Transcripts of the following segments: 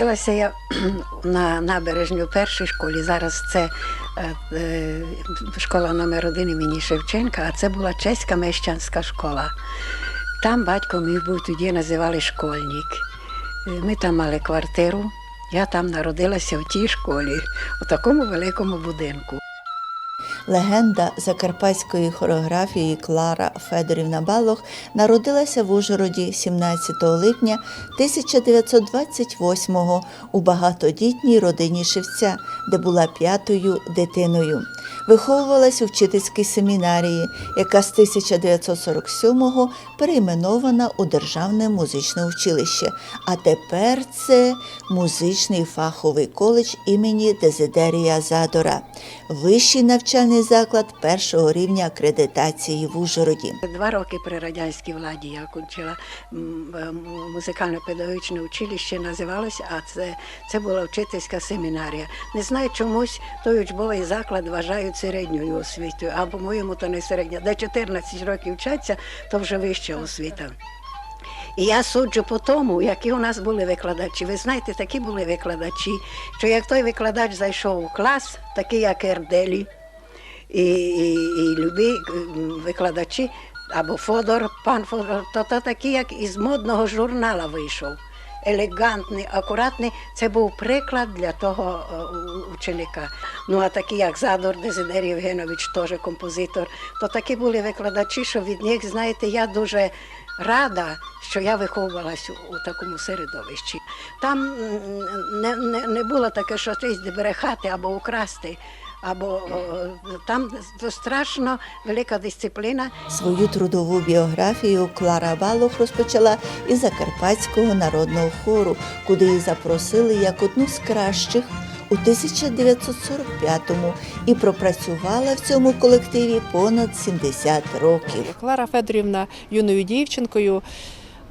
Народилася я на набережні в першій школі. Зараз це е, е, школа номер один імені Шевченка, а це була чеська мещанська школа. Там батько мій був тоді називали школьник. Е, Ми там мали квартиру. Я там народилася в тій школі, у такому великому будинку. Легенда закарпатської хореографії Клара Федорівна Балох народилася в Ужгороді 17 липня 1928-го у багатодітній родині Шевця, де була п'ятою дитиною. Виховувалась у вчительській семінарії, яка з 1947-го перейменована у Державне музичне училище. А тепер це музичний фаховий коледж імені Дезидерія Задора, вищий навчальний заклад першого рівня акредитації в Ужгороді. Два роки при радянській владі я е, музикально-педагогічне училище, називалося, а це, це була вчительська семінарія. Не знаю, чомусь той учбовий заклад вважають середньою освітою, а по-моєму, то не середня. Де 14 років вчаться, то вже вища освіта. І я суджу по тому, які у нас були викладачі. Ви знаєте, такі були викладачі, що як той викладач зайшов у клас, такий як Ерделі, і, і, і любі викладачі, або Фодор, пан Фодор, то, то такі, як із модного журнала вийшов. Елегантний, акуратний, це був приклад для того е, ученика. Ну а такі, як Задор Дезидер Євгенович, теж композитор, то такі були викладачі, що від них, знаєте, я дуже рада, що я виховувалася у, такому середовищі. Там не, не, не було таке, що щось брехати або украсти. Або там страшно велика дисципліна. Свою трудову біографію Клара Балох розпочала із Закарпатського народного хору, куди її запросили як одну з кращих у 1945-му і пропрацювала в цьому колективі понад 70 років. Клара Федорівна юною дівчинкою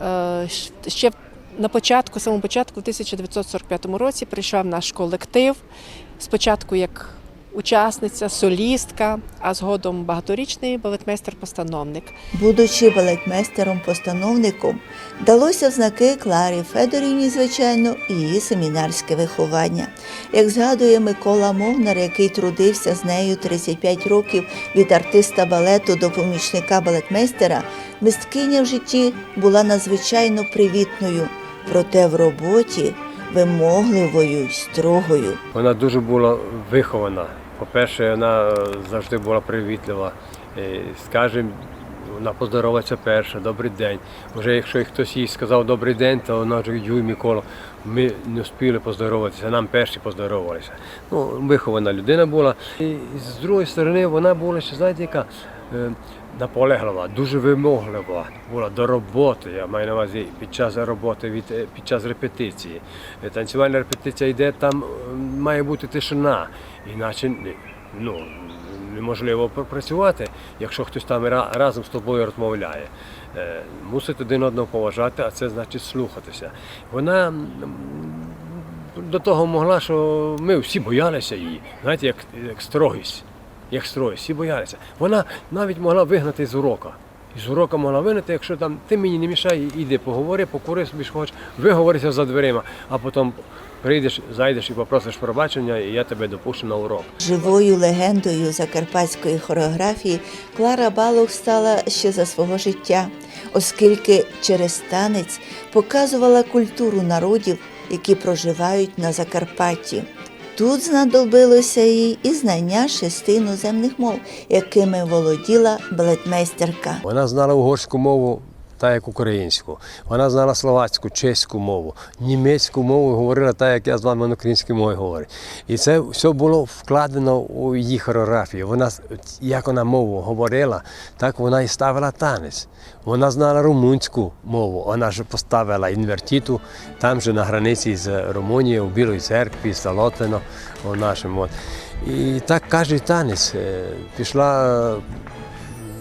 е, ще на початку, самому початку, в 1945 році прийшла в наш колектив. Спочатку як учасниця, солістка, а згодом багаторічний балетмейстер-постановник. Будучи балетмейстером-постановником, далося в знаки Кларі Федорівні, звичайно, і її семінарське виховання. Як згадує Микола Мовнар, який трудився з нею 35 років від артиста балету до помічника балетмейстера, мисткиня в житті була надзвичайно привітною, проте в роботі вимогливою й строгою. Вона дуже була вихована. По-перше, вона е, завжди була привітлива. Скажемо, Скажем, вона поздоровається перша, добрий день. Вже якщо хтось їй сказав добрий день, то вона вже юй Микола, ми не встигли поздороватися, нам перші поздоровалися. Ну, вихована людина була. І з другої сторони, вона була ще, знаєте, яка е, наполеглива, дуже вимоглива була до роботи. Я маю на увазі під час роботи, від, під час репетиції. Танцювальна репетиція йде, там має бути тишина, іначе ну, неможливо працювати, якщо хтось там разом з тобою розмовляє. Мусить один одного поважати, а це значить слухатися. Вона до того могла, що ми всі боялися її, знаєте, як, як строгість. Як строгість, всі боялися. Вона навіть могла вигнати з урока. Із урока могла вигнати, якщо там ти мені не мішай, іди, поговори, покури собі, що хочеш, виговорися за дверима, а потім прийдеш, зайдеш і попросиш пробачення, і я тебе допущу на урок. Живою легендою закарпатської хореографії Клара Балух стала ще за свого життя, оскільки через танець показувала культуру народів, які проживають на Закарпатті. Тут знадобилося їй і знання шести іноземних мов, якими володіла балетмейстерка. Вона знала угорську мову, так як українську. Вона знала словацьку, чеську мову, німецьку мову говорила так, як я з вами на українській мові говорю. І це все було вкладено у її хореографію. Вона, як вона мову говорила, так вона і ставила танець. Вона знала румунську мову, вона ж поставила інвертіту там же на границі з Румунією, у Білій церкві, Солотино, у нашому. І так кожен танець е, пішла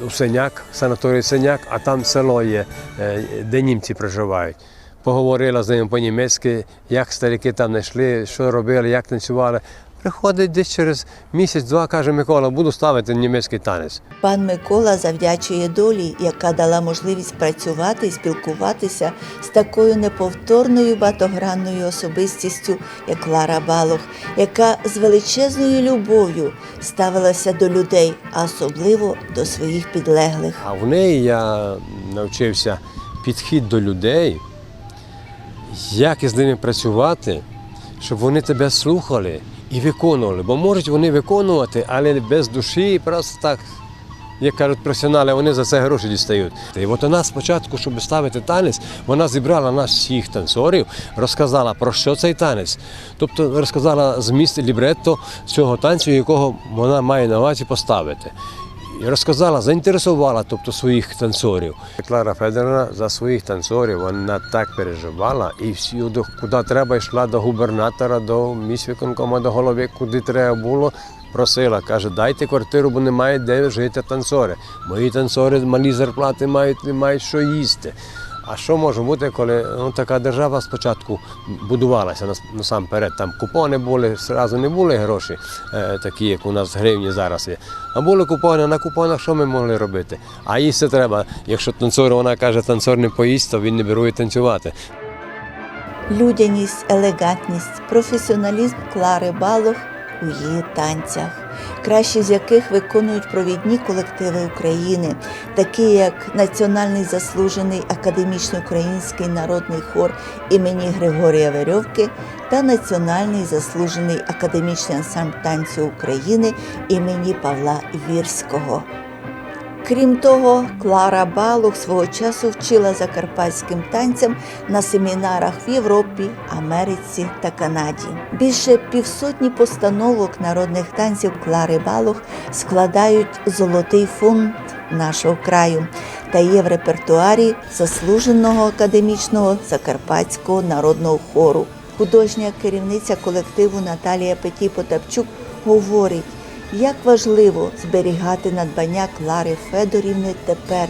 у Синяк, санаторій Синяк, а там село є, е, де німці проживають. Поговорила з ними по-німецьки, як старики там знайшли, що робили, як танцювали. Приходить десь через місяць-два, каже Микола, буду ставити німецький танець. Пан Микола завдячує долі, яка дала можливість працювати і спілкуватися з такою неповторною багатогранною особистістю, як Лара Балох, яка з величезною любов'ю ставилася до людей, а особливо до своїх підлеглих. А в неї я навчився підхід до людей, як із ними працювати, щоб вони тебе слухали і виконували. Бо можуть вони виконувати, але без душі, просто так, як кажуть професіонали, вони за це гроші дістають. І от вона спочатку, щоб ставити танець, вона зібрала нас всіх танцорів, розказала про що цей танець. Тобто розказала зміст лібретто цього танцю, якого вона має на увазі поставити. І розказала, заінтересувала тобто, своїх танцорів. Клара Федоровна за своїх танцорів вона так переживала і всюди, куди треба, йшла до губернатора, до міськвиконкома, до голови, куди треба було. Просила, каже, дайте квартиру, бо немає де жити танцори. Мої танцори малі зарплати мають, не мають що їсти. А що може бути, коли ну, така держава спочатку будувалася нас- насамперед? Там купони були, зразу не були гроші, е, такі, як у нас гривні зараз є. А були купони, на купонах що ми могли робити? А їсти треба. Якщо танцор, вона каже, танцор не поїсть, то він не берує танцювати. Людяність, елегантність, професіоналізм Клари Балох у її танцях, кращі з яких виконують провідні колективи України, такі як Національний заслужений академічно український народний хор імені Григорія Верьовки та Національний заслужений академічний ансамбль танцю України імені Павла Вірського. Крім того, Клара Балух свого часу вчила закарпатським танцям на семінарах в Європі, Америці та Канаді. Більше півсотні постановок народних танців Клари Балух складають золотий фонд нашого краю та є в репертуарі заслуженого академічного закарпатського народного хору. Художня керівниця колективу Наталія Петі Потапчук говорить, як важливо зберігати надбання Клари Федорівни тепер,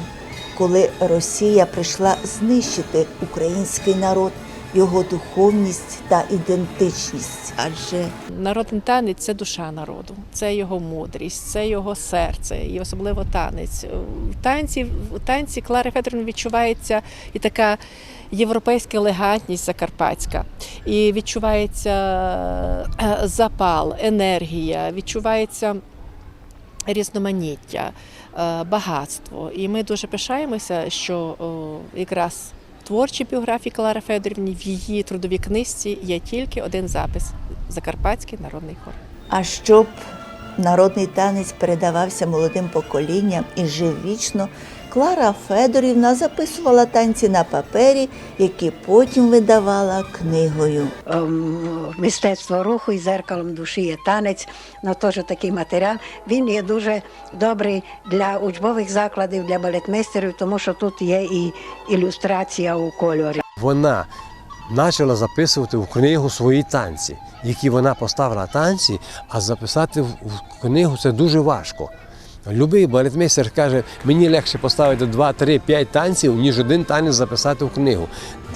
коли Росія прийшла знищити український народ, його духовність та ідентичність. Адже Народний танець це душа народу, це його мудрість, це його серце, і особливо танець. В танці, в танці Клари Федорівни відчувається і така європейська елегантність закарпатська, і відчувається е, запал, енергія, відчувається різноманіття, е, багатство. І ми дуже пишаємося, що якраз в творчій біографії Клари Федорівні в її трудовій книжці є тільки один запис Закарпатський народний хор. а щоб народний танець передавався молодим поколінням і жив вічно, Клара Федорівна записувала танці на папері, які потім видавала книгою. Ем, Мистецтво руху і зеркалом душі є танець, ну теж такий матеріал. Він є дуже добрий для учбових закладів, для балетмейстерів, тому що тут є і ілюстрація у кольорі. Вона почала записувати в книгу свої танці, які вона поставила танці, а записати в в книгу це дуже важко. Любий балетмейстер каже, мені легше поставити 2, 3, 5 танців, ніж один танець записати в книгу.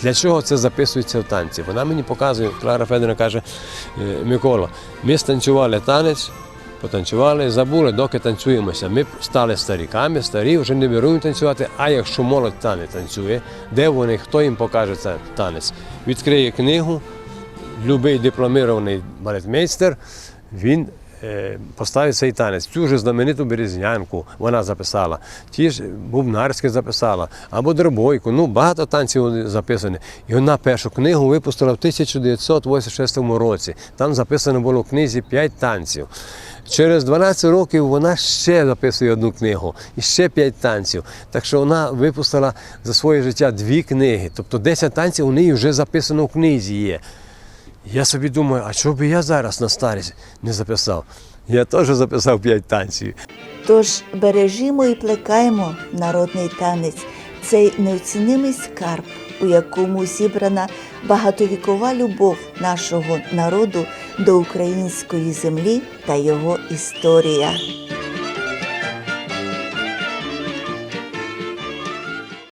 Для чого це записується в танці? Вона мені показує, Клара Федорівна каже, «Е, Микола, ми станцювали танець, потанцювали, забули, доки танцюємося. Ми стали старіками, старі вже не беруть танцювати. А якщо молодь та не танцює, де вони, хто їм покаже цей танець? Відкриє книгу, любий дипломірований балетмейстер, він е, поставить цей танець. Цю ж знамениту березнянку вона записала, ті ж бубнарське записала, або дробойку. Ну, багато танців записані. І вона першу книгу випустила в 1986 році. Там записано було в книзі 5 танців. Через 12 років вона ще записує одну книгу і ще 5 танців. Так що вона випустила за своє життя дві книги. Тобто 10 танців у неї вже записано в книзі є. Я собі думаю, а чого би я зараз на старість не записав? Я теж записав 5 танців. Тож бережімо і плекаємо народний танець, цей неоцінимий скарб, у якому зібрана багатовікова любов нашого народу до української землі та його історія.